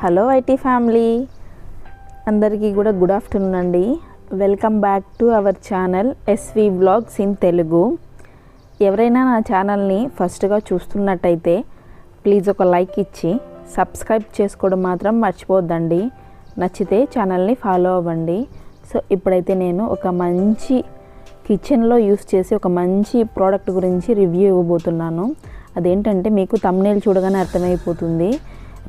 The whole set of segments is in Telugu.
Hello IT family. అందరికీ కూడా గుడ్ ఆఫ్టర్నూన్ అండి. Welcome back to our channel SV blogs in Telugu. ఎవరైనా నా ఛానల్ని ఫస్ట్గా చూస్తున్నట్టయితే ప్లీజ్ ఒక లైక్ ఇచ్చి సబ్స్క్రైబ్ చేసుకోవడం మాత్రం మర్చిపోద్దండి నచ్చితే ఛానల్ని ఫాలో అవ్వండి. సో ఇప్పుడైతే నేను ఒక మంచి కిచెన్లో యూస్ చేసి ఒక మంచి ప్రోడక్ట్ గురించి రివ్యూ ఇవ్వబోతున్నాను. అదేంటంటే మీకు తమ్నేల్ చూడగానే అర్థమైపోతుంది.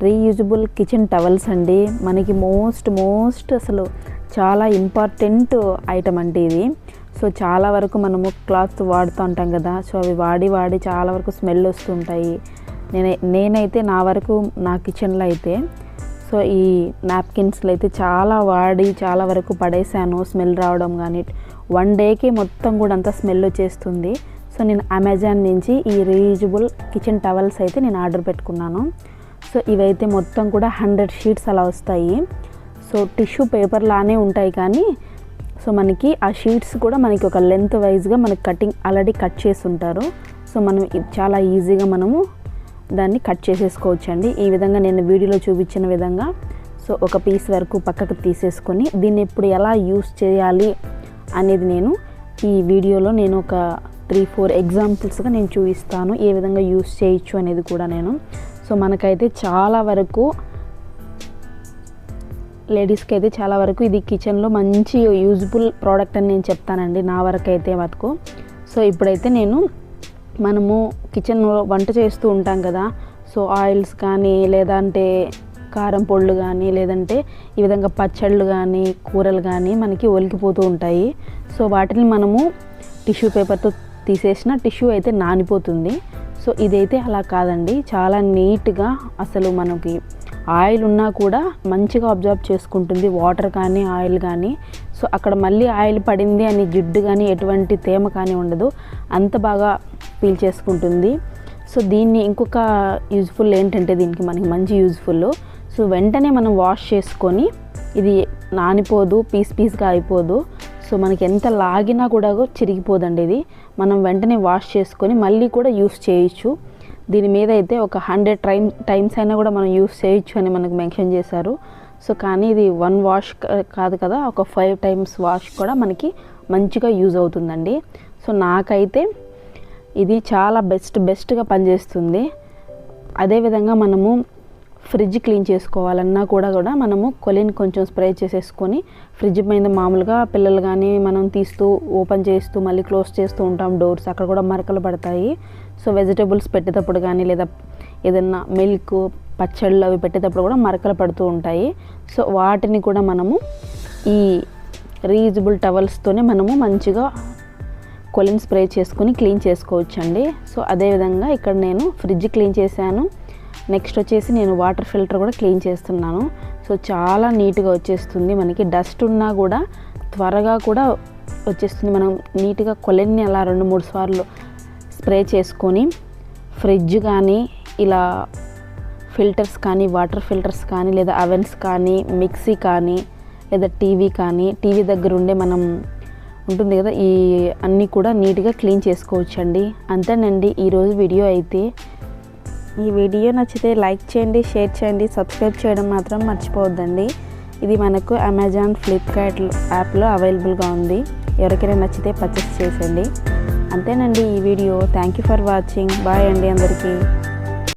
రీయూజబుల్ కిచెన్ టవల్స్ అండి. మనకి మోస్ట్ మోస్ట్ అసలు చాలా ఇంపార్టెంట్ ఐటమ్ అంటే ఇది. సో చాలా వరకు మనము క్లాత్ వాడుతూ ఉంటాం కదా. సో అవి వాడి వాడి చాలా వరకు స్మెల్ వస్తుంటాయి. నేనే నేనైతే నా వరకు నా కిచెన్లో అయితే సో ఈ నాప్కిన్స్లో అయితే చాలా వాడి చాలా వరకు పడేశాను స్మెల్ రావడం కానీ వన్ డేకి మొత్తం కూడా అంతా స్మెల్ వచ్చేస్తుంది. సో నేను అమెజాన్ నుంచి ఈ రీయూజబుల్ కిచెన్ టవల్స్ అయితే నేను ఆర్డర్ పెట్టుకున్నాను. సో ఇవైతే మొత్తం కూడా హండ్రెడ్ షీట్స్ అలా వస్తాయి. సో టిష్యూ పేపర్ లానే ఉంటాయి కానీ సో మనకి ఆ షీట్స్ కూడా మనకి ఒక లెంత్ వైజ్గా మనకి కటింగ్ ఆల్రెడీ కట్ చేసి ఉంటారు సో మనం చాలా ఈజీగా మనము దాన్ని కట్ చేసేసుకోవచ్చండి. ఈ విధంగా నేను వీడియోలో చూపించిన విధంగా సో ఒక పీస్ వరకు పక్కకు తీసేసుకొని దీన్ని ఇప్పుడు ఎలా యూస్ చేయాలి అనేది నేను ఈ వీడియోలో నేను ఒక త్రీ ఫోర్ ఎగ్జాంపుల్స్గా నేను చూపిస్తాను. ఏ విధంగా యూస్ చేయొచ్చు అనేది కూడా నేను సో మనకైతే చాలా వరకు లేడీస్కి అయితే చాలా వరకు ఇది కిచెన్లో మంచి యూజ్ఫుల్ ప్రోడక్ట్ అని నేను చెప్తానండి నా వరకు అయితే మటుకు. సో ఇప్పుడైతే నేను మనము కిచెన్లో వంట చేస్తూ ఉంటాం కదా సో ఆయిల్స్ కానీ లేదంటే కారం పొళ్ళు కానీ లేదంటే ఈ విధంగా పచ్చళ్ళు కానీ కూరలు కానీ మనకి ఒలికిపోతూ ఉంటాయి. సో వాటిని మనము టిష్యూ పేపర్తో తీసేసిన టిష్యూ అయితే నానిపోతుంది. సో ఇదైతే అలా కాదండి. చాలా నీట్గా అసలు మనకి ఆయిల్ ఉన్నా కూడా మంచిగా అబ్జర్వ్ చేసుకుంటుంది. వాటర్ కానీ ఆయిల్ కానీ. సో అక్కడ మళ్ళీ ఆయిల్ పడింది అని జిడ్డు కానీ ఎటువంటి తేమ కానీ ఉండదు. అంత బాగా పీల్ చేసుకుంటుంది. సో దీన్ని ఇంకొక యూజ్ఫుల్ ఏంటంటే దీనికి మనకి మంచి యూజ్ఫుల్. సో వెంటనే మనం వాష్ చేసుకొని ఇది నానిపోదు పీస్ పీస్గా అయిపోదు. సో మనకి ఎంత లాగినా కూడా చిరిగిపోదండి ఇది. మనం వెంటనే వాష్ చేసుకొని మళ్ళీ కూడా యూస్ చేయొచ్చు. దీని మీద అయితే ఒక హండ్రెడ్ టైమ్ టైమ్స్ అయినా కూడా మనం యూస్ చేయొచ్చు అని మనకు మెన్షన్ చేశారు. సో కానీ ఇది వన్ వాష్ కాదు కదా ఒక ఫైవ్ టైమ్స్ వాష్ కూడా మనకి మంచిగా యూజ్ అవుతుందండి. సో నాకైతే ఇది చాలా బెస్ట్ బెస్ట్గా పనిచేస్తుంది. అదేవిధంగా మనము ఫ్రిడ్జ్ క్లీన్ చేసుకోవాలన్నా కూడా కూడా మనము కొలిన్ కొంచెం స్ప్రే చేసేసుకొని ఫ్రిడ్జ్ మీద మామూలుగా పిల్లలు కానీ మనం తీస్తూ ఓపెన్ చేస్తూ మళ్ళీ క్లోజ్ చేస్తూ ఉంటాం డోర్స్ అక్కడ కూడా మరకలు పడతాయి. సో వెజిటేబుల్స్ పెట్టేటప్పుడు కానీ లేదా ఏదన్నా మిల్క్ పచ్చళ్ళు అవి పెట్టేటప్పుడు కూడా మరకలు పడుతూ ఉంటాయి. సో వాటిని కూడా మనము ఈ రీయూజబుల్ టవల్స్తోనే మనము మంచిగా కొలిన్ స్ప్రే చేసుకుని క్లీన్ చేసుకోవచ్చండి. సో అదేవిధంగా ఇక్కడ నేను ఫ్రిడ్జ్ క్లీన్ చేశాను. నెక్స్ట్ వచ్చేసి నేను వాటర్ ఫిల్టర్ కూడా క్లీన్ చేస్తున్నాను. సో చాలా నీట్గా వచ్చేస్తుంది మనకి. డస్ట్ ఉన్నా కూడా త్వరగా కూడా వచ్చేస్తుంది. మనం నీట్గా కొలెన్ని అలా రెండు మూడు సార్లు స్ప్రే చేసుకొని ఫ్రిడ్జ్ కానీ ఇలా ఫిల్టర్స్ కానీ వాటర్ ఫిల్టర్స్ కానీ లేదా అవెన్స్ కానీ మిక్సీ కానీ లేదా టీవీ కానీ టీవీ దగ్గర ఉండే మనం ఉంటుంది కదా ఈ అన్నీ కూడా నీట్గా క్లీన్ చేసుకోవచ్చండి. అంతేనండి ఈరోజు వీడియో అయితే. ఈ వీడియో నచ్చితే లైక్ చేయండి షేర్ చేయండి సబ్స్క్రైబ్ చేయడం మాత్రం మర్చిపోవద్దండి. ఇది మనకు అమెజాన్ ఫ్లిప్కార్ట్ యాప్లో అవైలబుల్గా ఉంది. ఎవరికైనా నచ్చితే పర్చేస్ చేసేయండి. అంతేనండి ఈ video. Thank you for watching bye అండి అందరికీ.